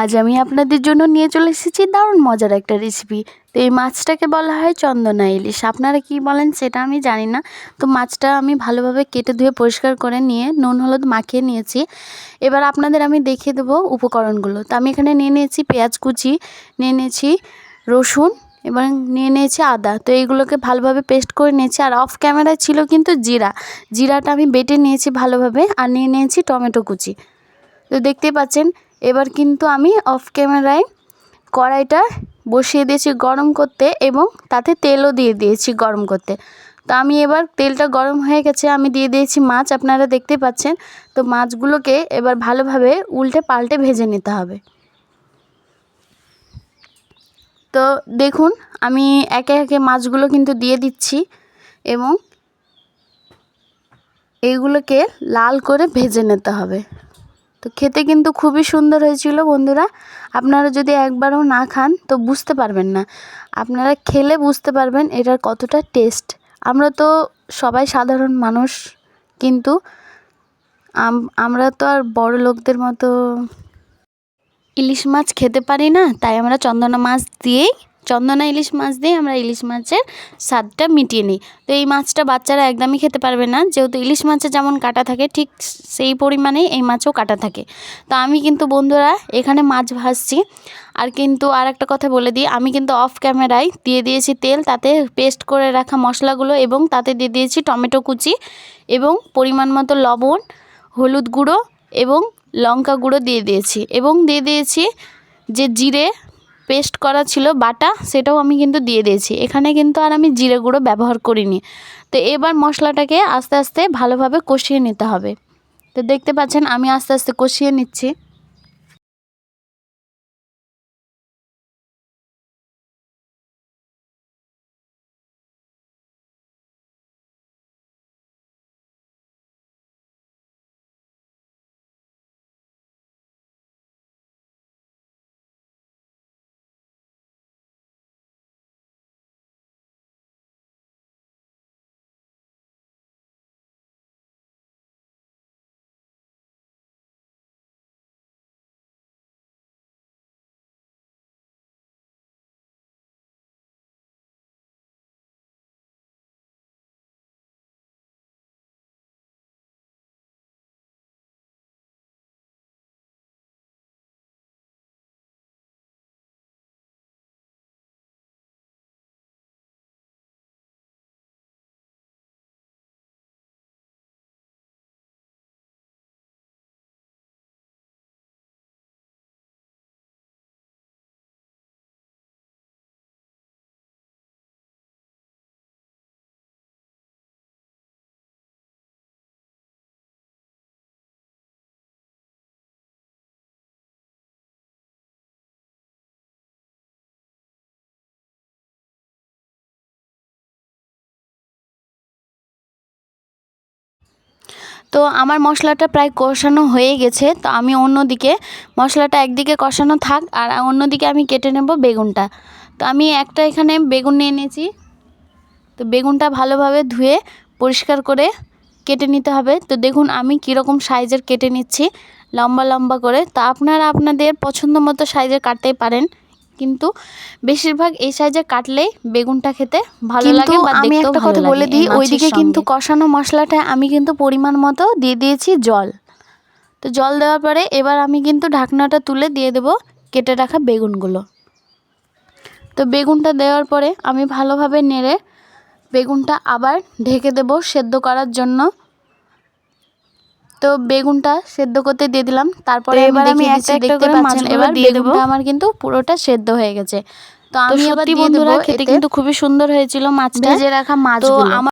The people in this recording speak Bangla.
আজ আমি আপনাদের জন্য নিয়ে চলে এসেছি দারুণ মজার একটা রেসিপি তো এই মাছটাকে বলা হয় চন্দনা ইলিশ। আপনারা কি বলেন সেটা আমি জানি না। তো মাছটা আমি ভালোভাবে কেটে ধুয়ে পরিষ্কার করে নিয়ে নুন, হলুদ মাখিয়ে নিয়েছি। এবার আপনাদের আমি দেখিয়ে দেবো উপকরণগুলো। তো আমি এখানে নিয়ে নিয়েছি পেঁয়াজ কুচি, নিয়ে নিয়েছি রসুন, এবং নিয়ে নিয়েছি আদা। তো এইগুলোকে ভালোভাবে পেস্ট করে নিয়েছি। আর অফ ক্যামেরায় ছিল কিন্তু জিরা। জিরাটা আমি বেটে নিয়েছি ভালোভাবে। আর নিয়ে নিয়েছি টমেটো কুচি। তো দেখতেই পাচ্ছেন এবার কিন্তু আমি অফ ক্যামেরায় কড়াইটা বসিয়ে দিয়েছি গরম করতে এবং তাতে তেলও দিয়ে দিয়েছি গরম করতে। তো আমি এবার তেলটা গরম হয়ে গেছে, আমি দিয়ে দিয়েছি মাছ, আপনারা দেখতে পাচ্ছেন। তো মাছগুলোকে এবার ভালোভাবে উল্টে পাল্টে ভেজে নিতে হবে। তো দেখুন, আমি একে একে মাছগুলো কিন্তু দিয়ে দিচ্ছি এবং এইগুলোকে লাল করে ভেজে নিতে হবে। তো খেতে কিন্তু খুবই সুন্দর হয়েছিল, বন্ধুরা। আপনারা যদি একবারও না খান, তো বুঝতে পারবেন না। আপনারা খেলে বুঝতে পারবেন এটার কতটা টেস্ট। আমরা তো সবাই সাধারণ মানুষ, কিন্তু আমরা তো আর বড় লোকদের মতো ইলিশ মাছ খেতে পারি না, তাই আমরা চন্দনা মাছ দিয়েই চন্দনা ইলিশ মাছ দিয়ে আমরা ইলিশ মাছের স্বাদটা মিটিয়ে নিই। তো এই মাছটা বাচ্চারা একদমই খেতে পারবে না। যেহেতু ইলিশ মাছে যেমন কাটা থাকে, ঠিক সেই পরিমাণেই এই মাছও কাটা থাকে। তো আমি কিন্তু বন্ধুরা এখানে মাছ ভাজছি। আর কিন্তু আর একটা কথা বলে দিই, আমি কিন্তু অফ ক্যামেরায় দিয়ে দিয়েছি তেল, তাতে পেস্ট করে রাখা মশলাগুলো এবং তাতে দিয়ে দিয়েছি টমেটো কুচি এবং পরিমাণ মতো লবণ, হলুদ গুঁড়ো এবং লঙ্কা গুঁড়ো দিয়ে দিয়েছি। এবং দিয়ে দিয়েছি যে জিরে পেস্ট করা ছিল বাটা, সেটাও আমি কিন্তু দিয়ে দিয়েছি। এখানে কিন্তু আর আমি জিরে গুঁড়ো ব্যবহার করিনি। তো এবার মশলাটাকে আস্তে আস্তে ভালোভাবে কষিয়ে নিতে হবে। তো দেখতে পাচ্ছেন আমি আস্তে আস্তে কষিয়ে নিচ্ছি। তো আমার মশলাটা প্রায় কষানো হয়ে গেছে, তো আমি অন্যদিকে মশলাটা একদিকে কষানো থাক আর অন্যদিকে আমি কেটে নেব বেগুনটা। তো আমি একটা এখানে বেগুন নিয়ে নিয়েছি। তো বেগুনটা ভালোভাবে ধুয়ে পরিষ্কার করে কেটে নিতে হবে। তো দেখুন আমি কীরকম সাইজের কেটে নিচ্ছি, লম্বা লম্বা করে। তো আপনারা আপনাদের পছন্দ মতো সাইজের কাটতেই পারেন। কিন্তু বেশিরভাগ এই সাইজে কাটলেই বেগুনটা খেতে ভালো লাগে বা আমি একটা কথা বলে দিই ওইদিকে কিন্তু কষানো মশলাটা আমি কিন্তু পরিমাণ মতো দিয়ে দিয়েছি জল। তো জল দেওয়ার পরে এবার আমি কিন্তু ঢাকনাটা তুলে দিয়ে দেব কেটে রাখা বেগুনগুলো। তো বেগুনটা দেওয়ার পরে আমি ভালোভাবে নেড়ে বেগুনটা আবার ঢেকে দেব সেদ্ধ করার জন্য। তো বেগুনটা সেদ্ধ করতে দিয়ে দিলাম। তারপরে এবার আমি একটা করে পাচ্ছেন? এবার দিয়ে দেবো। আমার কিন্তু পুরোটা সেদ্ধ হয়ে গেছে। তো আমি এবার বন্ধুরা খেতে কিন্তু খুবই সুন্দর হয়েছিল মাছটা। ভেজে রাখা মাছগুলো। আমার